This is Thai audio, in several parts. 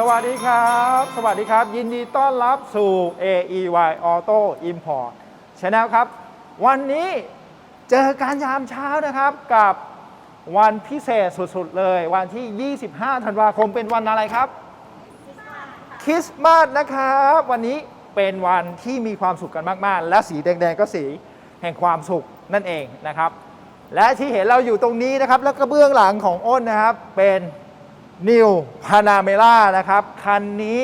สวัสดีครับ สวัสดีครับ ยินดีต้อนรับสู่ AEY Auto Import Channel ครับ วันนี้เจอการยามเช้านะครับกับวันพิเศษสุดๆเลย วันที่ 25 ธันวาคมเป็นวันอะไรครับ คริสต์มาสนะครับ วันนี้เป็นวันที่มีความสุขกันมากๆ และสีแดงๆก็สีแห่งความสุขนั่นเองนะครับ และที่เห็นเราอยู่ตรงนี้นะครับ แล้วก็เบื้องหลังของอ้นนะครับเป็น New Panamera นะครับ คันนี้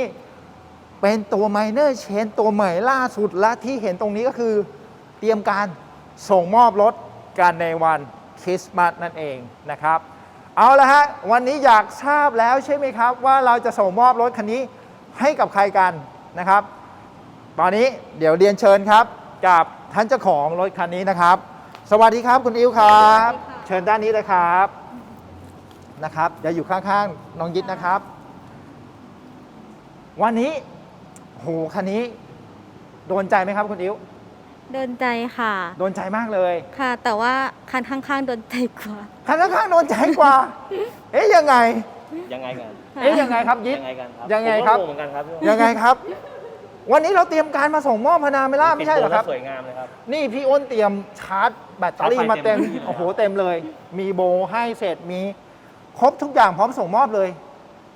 เป็นตัว Minor Chain ตัวใหม่ล่าสุดและที่เห็นตรงนี้ก็คือเตรียมการส่งมอบรถกันในวันคริสต์มาสนั่นเองนะครับ เอาละฮะ วันนี้อยากทราบแล้วใช่ไหมครับ ว่าเราจะส่งมอบรถคันนี้ให้กับใครกันนะครับ ตอนนี้เดี๋ยวเรียนเชิญครับ กับท่านเจ้าของรถคันนี้นะครับ สวัสดีครับคุณอิวครับสวัสดีค่ะเชิญด้านนี้เลยครับ นะครับเดี๋ยวอยู่ข้างๆน้องยิดนะครับ วันนี้โหคันนี้ โดนใจไหมครับคุณอิวโดนใจค่ะ โดนใจมากเลยค่ะ แต่ว่าคันข้างๆโดนใจกว่า คันข้างๆโดนใจกว่า เอ๊ยยังไง ยังไงกันเอ๊ยยังไงครับยิดยังไงกันครับยังไงครับผมก็งงเหมือนกันครับพี่ยังไงครับ วันนี้เราเตรียมการมาส่งมอบพนาเมล่าไม่ใช่เหรอครับปิดโบแล้วสวยงามเลยครับนี่พี่อ้นเตรียมชาร์จแบตเตอรี่มาเต็มชาร์จไฟเต็มที่เลยโอ้โหเต็มเลย มีโบให้เสร็จมี ครบทุกอย่างพร้อมส่งมอบเลย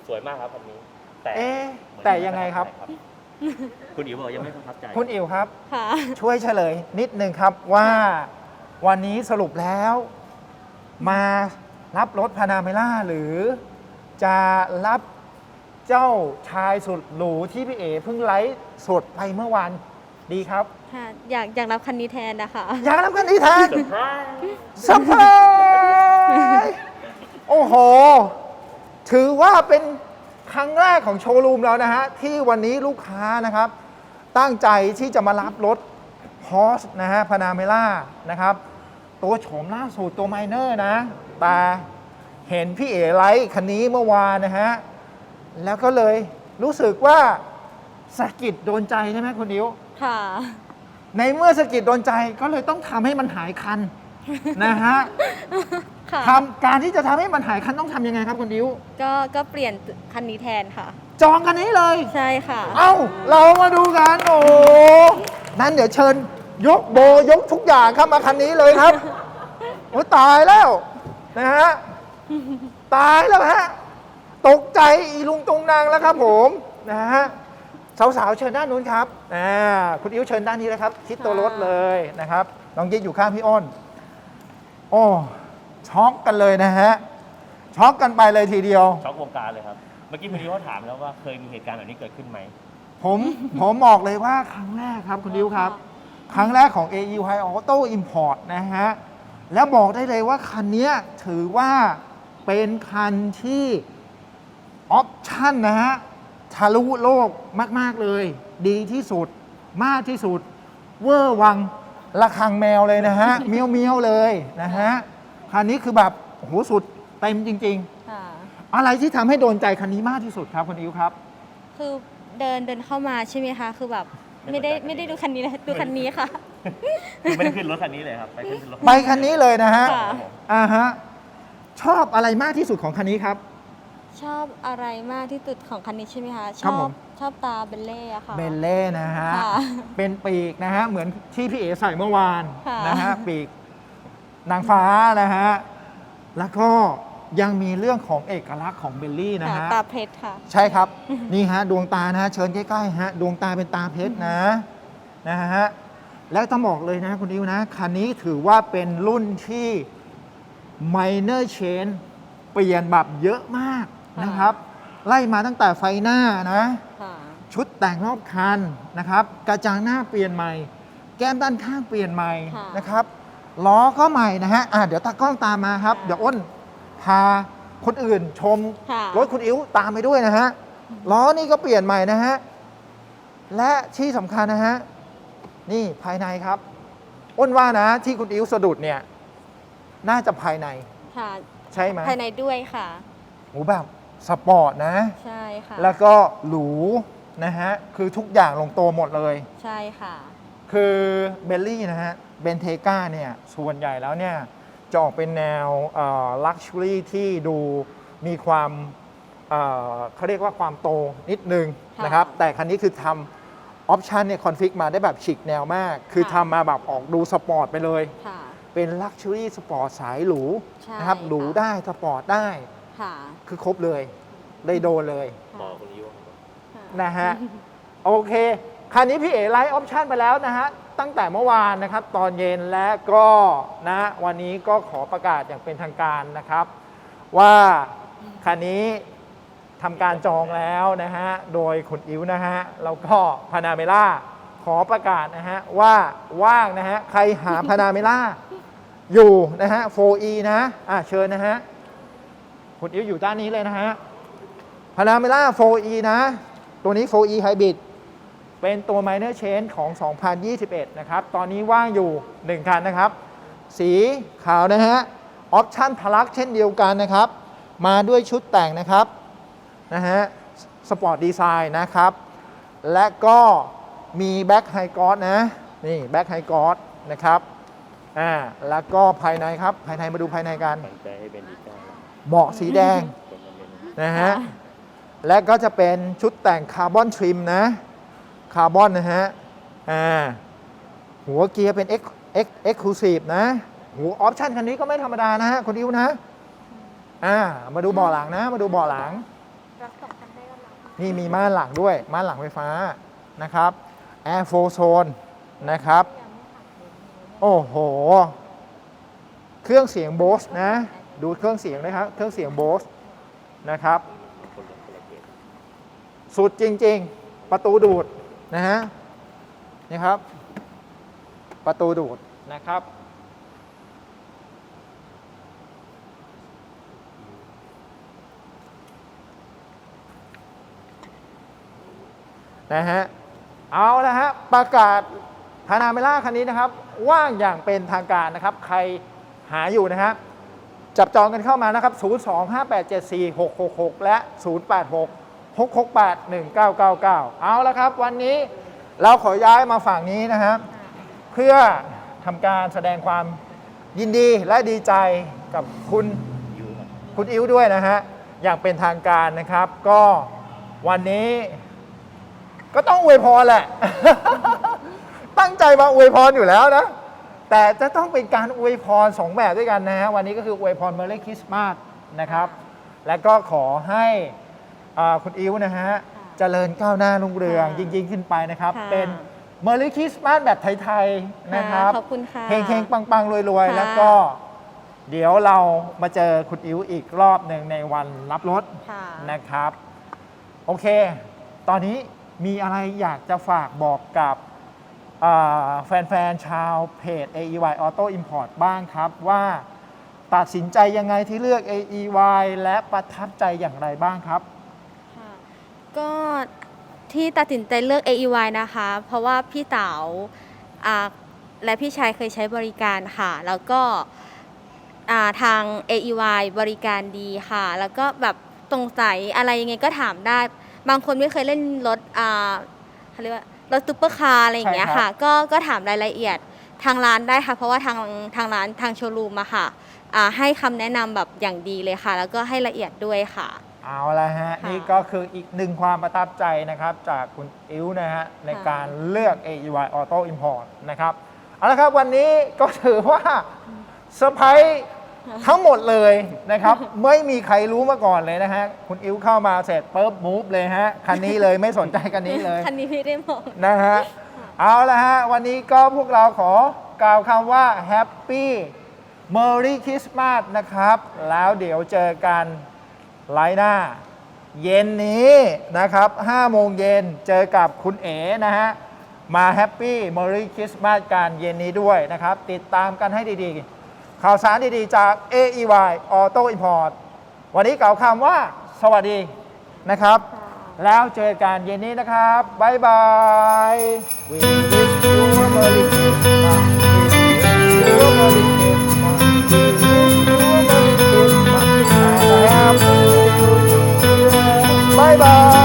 สวยมากครับคันนี้ แต่เอ๊ะเหมือนแต่ยังไงครับ คุณอิ๋วบอกยังไม่ประทับใจคุณอิ๋วครับ ค่ะ ช่วยเฉลยนิดนึงครับว่าวันนี้สรุปแล้ว มารับรถพานาเมล่าหรือ จะรับเจ้าชายสุดหรูที่พี่เอ๋เพิ่งไลฟ์สดไปเมื่อวานดีครับ ค่ะ อยากอยากรับคันนี้แทนนะคะ อยากรับกันนี้แทนเซอร์ไพรส์เซอร์ไพรส์ โอ้โห ถือว่าเป็นครั้งแรกของโชว์รูมเรานะฮะ ที่วันนี้ลูกค้านะครับ ตั้งใจที่จะมารับรถฮอสนะฮะพานาเมล่านะครับ ตัวโฉมล่าสุดตัวไมเนอร์นะ แต่เห็นพี่เอ๋ไลท์คันนี้เมื่อวานนะฮะ แล้วก็เลยรู้สึกว่าสะกิดโดนใจใช่ไหมคุณดิว ค่ะ ในเมื่อสะกิดโดนใจก็เลยต้องทำให้มันหายคัน นะฮะ ค่ะ ทำการที่จะทำให้มันหายคันต้องทำยังไงครับคุณดิว ก็ก็เปลี่ยนคันนี้แทนค่ะ จองคันนี้เลย ใช่ค่ะ เอ้า เรามาดูกันโอ้โหนั้นเดี๋ยวเชิญ ยกโบยกทุกอย่างเข้ามาคันนี้เลยครับ โอ้ยตายแล้ว นะฮะ ตายแล้วฮะ ตกใจอีลุงตุงนางแล้วครับผม นะฮะ สาวๆ เชิญด้านนู้นครับอ่าคุณอิ๋วเชิญด้านนี้เลยครับทิศตัวรถเลยนะครับ น้องยิดอยู่ข้างพี่อ้น โอ้ ช็อกกันเลยนะฮะช็อกกันไปเลยทีเดียว ช็อกวงการเลยครับ เมื่อกี้คุณอิ๋วเขาถามแล้วว่าเคยมีเหตุการณ์แบบนี้เกิดขึ้นไหม ผมผมบอกเลยว่าครั้งแรกครับคุณดิวครับ ครั้งแรกของ AU High Auto Import นะฮะ แล้วบอกได้เลยว่าคันเนี้ยถือว่าเป็นคันที่ออปชั่นนะฮะทะลุโลกมาก ๆ เลย ดีที่สุด มากที่สุด เวอร์วังระคังแมวเลยนะฮะ เมียวเมียวๆเลยนะฮะ คันนี้คือแบบโอ้โหสุดเต็มจริง ค่ะ ๆ อะไรที่ทำให้โดนใจคันนี้มากที่สุดครับคุณอิวครับ คือเดินเดินเข้ามาใช่ไหมคะ คือแบบไม่ไม่ได้สนใจ ไม่ได้ดูคันนี้เลยดูคันนี้ค่ะ คือไม่ได้ขึ้นรถคันนี้เลยครับ ไปขึ้นรถไปคันนี้เลยนะฮะค่ะ อ่าฮะชอบอะไรมากที่สุดของคันนี้ครับ ชอบอะไรมากที่สุดของคันนี้ใช่ไหมคะ ชครับอผบม ชอบตาเบลเล่อะค่ะ เบลเล่นะฮะ ค่ะเป็นปีกนะฮะ เหมือนที่พี่เอใส่เมื่อวานค่ะ นะฮะ ปีก นางฟ้านะฮะ แล้วก็ยังมีเรื่องของเอกลักษณ์ของเบลลี่นะค่ะฮะ ตาเพชรค่ะ ใช่ครับ นี่ฮะดวงตานะฮะเชิญใกล้ๆฮะดวงตาเป็นตาเพชรนะนะฮะ แล้วต้องบอกเลยนะคุณดิวนะ คันนี้ถือว่าเป็นรุ่นที่ minor change เปลี่ยนแบบเยอะมากนะครับ ไล่มาตั้งแต่ไฟหน้านะค่ะชุดแต่งรอบคันนะครับ กระจังหน้าเปลี่ยนใหม่ แก้มด้านข้างเปลี่ยนใหม่ค่ะนะครับ ล้อก็ใหม่นะฮะอะเดี๋ยวตากล้องตามมาครับค่ะเดี๋ยวอ้นพาคนอื่นชมค่ะ รถคุณอิ๋วตามไปด้วยนะฮะล้อนี่ก็เปลี่ยนใหม่นะฮะและที่สำคัญนะฮะนี่ภายในครับอ้นว่านะ ที่คุณอิ๋วสะดุดเนี่ย น่าจะภายในค่ะ ใช่ไหมภายในด้วยค่ะโหแบบสปอร์ตนะ ใช่ค่ะ แล้วก็หรูนะฮะ คือทุกอย่างลงตัวหมดเลย ใช่ค่ะ คือเบลลี่นะฮะ เบนเทกาเนี่ยส่วนใหญ่แล้วเนี่ยจะออกเป็นแนวลักชัวรี่อ Luxury ที่ดูมีความเอ่อเขาเรียกว่าความโตนิดนึงค่ะนะครับ แต่คันนี้คือทำออปชันเนี่ยคอนฟิกมาได้แบบฉีกแนวมาก คือค่ะทำมาแบบออกดูสปอร์ตไปเลยค่ะเป็นลักชัวรี่สปอร์ตสายหรูใช่นะครับ หรูค่ะได้สปอร์ตได้ค่ะคือครบเลย ได้โดนเลยบอกคุณอิวค่ะนะฮะ โอเค คันนี้พี่เอ๋ไลฟ์ออปชันไปแล้วนะฮะ ตั้งแต่เมื่อวานนะครับ ตอนเย็นและก็นะวันนี้ก็ขอประกาศอย่างเป็นทางการนะครับ ว่าคันนี้ทำการจองแล้วนะฮะ โดยคุณอิ๋วนะฮะ แล้วก็พานาเมล่าขอประกาศนะฮะ ว่าว่างนะฮะ ใครหาพานาเมล่าอยู่นะฮะ 4E นะอะเชิญนะฮะ คุณอิ๋วอยู่ด้านนี้เลยนะฮะพานาเมล่า 4E นะ ตัวนี้ 4E Hybrid เป็นตัว Minor Change ของ 2021 นะครับ ตอนนี้ว่างอยู่ 1 คันนะครับ สีขาวนะฮะ ออปชั่นทะลักเช่นเดียวกันนะครับ มาด้วยชุดแต่งนะครับนะฮะสปอร์ตดีไซน์นะครับ และก็มีแบ็คไฮกอสนะ นี่แบ็คไฮกอสนะครับอ่าแล้วก็ภายในครับ ภายในมาดูภายในกันฝังใจให้เป็นดีก้าเบาะสีแดงคนมันเป็นนะฮะและก็จะเป็นชุดแต่งคาร์บอนทริมนะ คาร์บอนนะฮะ อ่า หัวเกียร์เป็น X X Exclusive นะหัวออปชันคันนี้ก็ไม่ธรรมดานะฮะคนอิ้วนะ อ่า มาดูเบาะหลังนะ มาดูเบาะหลังนี่มีม่านหลังด้วยม่านหลังไฟฟ้านะครับ Air f o Zone นะครับโอ้โห เครื่องเสียงโบสนะ ดูเครื่องเสียงนะครับ เครื่องเสียงโบสนะครับคนละคนละเกตสุดจริง ๆ ประตูดูด นะฮะนี่ครับ ประตูดูดนะครับ นะฮะเอาละฮะประกาศพานาเมล่าคันนี้นะครับ ว่างอย่างเป็นทางการนะครับ ใครหาอยู่นะฮะจับจองกันเข้ามานะครับ 025874666 และ 086 668 1999 เอาละครับ วันนี้เราขอย้ายมาฝั่งนี้นะครับ เพื่อทำการแสดงความยินดีและดีใจกับคุณคุณอิ้วด้วยนะฮะ อย่างเป็นทางการนะครับ ก็วันนี้ ก็ต้องอวยพรแหละ ตั้งใจมาอวยพรอยู่แล้วนะ แต่จะต้องเป็นการอวยพรสองแบบด้วยกันนะฮะ วันนี้ก็คืออวยพรเม r รี่คริสต์มาสนะครับ และก็ขอให้ อ่าคุณอิ้วนะฮะเจริญก้าวหน้ารุ่งเรืองค่ะยิ่งๆขึ้นไปนะครับ ค่ะเป็นเม r รี่คริสต์มาสแบบไทย ๆ นะครับขอบคุณค่ะเฮงๆ ปัง ๆ รวย ๆ ค่ะ แล้วก็ เดี๋ยวเรามาเจอคุณอิ๋วอีกรอบหนึ่งในวันรับรถ ค่ะ นะครับ โอเค ตอนนี้มีอะไรอยากจะฝากบอกกับอ่าแฟน ๆ ชาวเพจ AEY Auto Import บ้างครับ ว่าตัดสินใจยังไงที่เลือก AEY และประทับใจอย่างไรบ้างครับค่ะ ก็ที่ตัดสินใจเลือก AEY นะคะ เพราะว่าพี่เต๋าอ่าและพี่ชายเคยใช้บริการค่ะ แล้วก็อ่าทาง AEY บริการดีค่ะ แล้วก็แบบตรงใสยอะไรยังไงก็ถามได้ บางคนไม่เคยเล่นรถอ่าเขาเรียกว่ารถซุปเปอร์คาร์อะไรอย่างเงี้ยใช่ครับ ค่ะ ก็ก็ถามรายละเอียดทางร้านได้ค่ะ เพราะว่าทางทางร้านทางโชว์รูมอะค่ะอ่าให้คำแนะนำแบบอย่างดีเลยค่ะ แล้วก็ให้ละเอียดด้วยค่ะ เอาละฮะค่ะนี่ก็คืออีกหนึ่งความประทับใจนะครับจากคุณอิ๋วนะฮะในการเลือก AEY Auto Import นะครับเอาละครับวันนี้ก็ถือว่าเซอร์ไพรส์ทั้งหมดเลยนะครับ ไม่มีใครรู้มาก่อนเลยนะฮะคุณอิ๋วเข้ามาเสร็จปุ๊บมูฟเลยฮะคันนี้เลยไม่สนใจคันนี้เลย คันนี้ไม่ได้มอง นะฮะ เอาละฮะ วันนี้ก็พวกเราขอกล่าวคำว่า Happy Merry Christmas นะครับ แล้วเดี๋ยวเจอกัน ไลน์หน้า เย็นนี้นะครับ5โมงเย็นเจอกับคุณเอ๋นะฮะ มา Happy Merry Christmas กันเย็นนี้ด้วยนะครับ ติดตามกันให้ดีๆ ข่าวสารดีๆ จาก AEY Auto Import วันนี้กล่าวคำว่าสวัสดีนะครับ แล้วเจอกันเย็นนี้นะครับบายบาย We wish you a Merry Christmas We wish you a Merry bye.